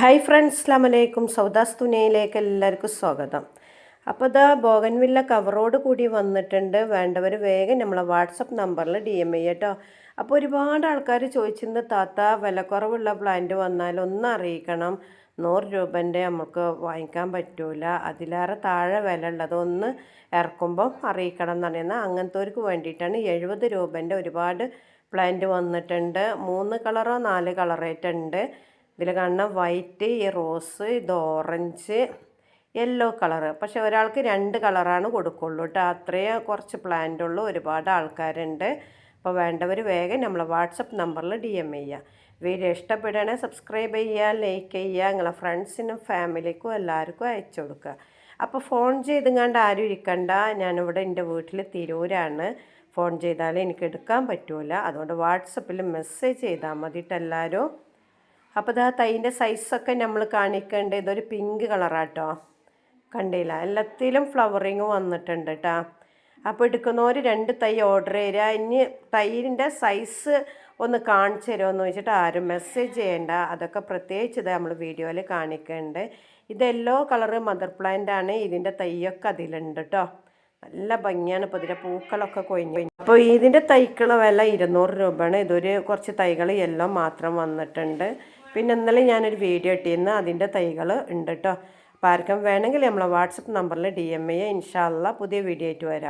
Hi friends അസ്ലാം വലൈക്കും സൗദാസ് തുനയിലേക്ക് എല്ലാവർക്കും സ്വാഗതം. അപ്പോൾ ഇതാ ബോഗൻവില്ല കവറോട് കൂടി വന്നിട്ടുണ്ട്. വേണ്ടവർ വേഗം നമ്മളെ വാട്സപ്പ് നമ്പറിൽ ഡി എം ഐ കേട്ടോ അപ്പോൾ ഒരുപാട് ആൾക്കാർ ചോദിച്ചിരുന്ന താത്ത വിലക്കുറവുള്ള പ്ലാന്റ് വന്നാൽ ഒന്ന് അറിയിക്കണം. നൂറ് രൂപന്റെ നമുക്ക് വാങ്ങിക്കാൻ പറ്റൂല. അതിലേറെ താഴെ വില ഉള്ളത് ഒന്ന് ഇറക്കുമ്പം അറിയിക്കണം എന്ന് പറയുന്നത് അങ്ങനത്തെവർക്ക് വേണ്ടിയിട്ടാണ് എഴുപത് രൂപന്റെ ഒരുപാട് പ്ലാന്റ് വന്നിട്ടുണ്ട്. മൂന്ന് കളറോ നാല് കളറായിട്ടുണ്ട് ഇതിൽ കാണുന്ന വൈറ്റ് ഈ റോസ് ഇത് ഓറഞ്ച് യെല്ലോ കളറ്. പക്ഷെ ഒരാൾക്ക് രണ്ട് കളറാണ് കൊടുക്കുള്ളൂ കേട്ടോ. അത്രയേ കുറച്ച് പ്ലാന്റ് ഉള്ളൂ. ഒരുപാട് ആൾക്കാരുണ്ട്. അപ്പോൾ വേണ്ടവർ വേഗം നമ്മളെ വാട്സപ്പ് നമ്പറിൽ ഡി എം ചെയ്യുക. വീഡിയോ ഇഷ്ടപ്പെടുകയാണെ സബ്സ്ക്രൈബ് ചെയ്യുക ലൈക്ക് ചെയ്യുക നിങ്ങളെ ഫ്രണ്ട്സിനും ഫാമിലിക്കും എല്ലാവർക്കും അയച്ചു കൊടുക്കുക. അപ്പോൾ ഫോൺ ചെയ്തുങ്ങാണ്ട് ആരും ഇരിക്കണ്ട. ഞാനിവിടെ എന്റെ വീട്ടിൽ തിരൂരാണ്. ഫോൺ ചെയ്താൽ എനിക്ക് എടുക്കാൻ പറ്റില്ല അതുകൊണ്ട് വാട്സപ്പിൽ മെസ്സേജ് ചെയ്താൽ മതിയിട്ട് എല്ലാവരും. അപ്പോൾ ഇതാ തൈന്റെ സൈസൊക്കെ നമ്മൾ കാണിക്കേണ്ടത് ഇതൊരു പിങ്ക് കളറാട്ടോ. കണ്ടില്ല? എല്ലാത്തിലും ഫ്ലവറിങ് വന്നിട്ടുണ്ട് കേട്ടോ അപ്പോൾ എടുക്കുന്നവർ രണ്ട് തൈ ഓർഡർ ചെയ്യുക ഇനി തൈരിന്റെ സൈസ് ഒന്ന് കാണിച്ചു തരുമോ വെച്ചിട്ട് ആരും മെസ്സേജ് ചെയ്യേണ്ട. അതൊക്കെ പ്രത്യേകിച്ച് ഇത് നമ്മൾ വീഡിയോയിൽ കാണിക്കുന്നുണ്ട് ഇത് യെല്ലോ കളറ് മദർ പ്ലാന്റ് ആണ്. ഇതിന്റെ തൈയൊക്കെ അതിലുണ്ട് കേട്ടോ നല്ല ഭംഗിയാണ്. ഇപ്പോൾ ഇതിന്റെ പൂക്കളൊക്കെ കൊഴിഞ്ഞു. അപ്പോൾ ഇതിന്റെ തൈക്കുള്ള വില ഇരുന്നൂറ് രൂപയാണ്. ഇതൊരു കുറച്ച് തൈകൾ യെല്ലോ മാത്രം വന്നിട്ടുണ്ട്. പിന്നെ ഇന്നലെ ഞാനൊരു വീഡിയോ ഇട്ടിരുന്ന. അതിന്റെ തൈകൾ ഉണ്ട് കേട്ടോ അപ്പോൾ ആർക്കും വേണമെങ്കിൽ നമ്മളെ വാട്സപ്പ് നമ്പറിൽ ഡി എം എ ഇൻഷാല്ല പുതിയ വീഡിയോ ആയിട്ട് വരാം.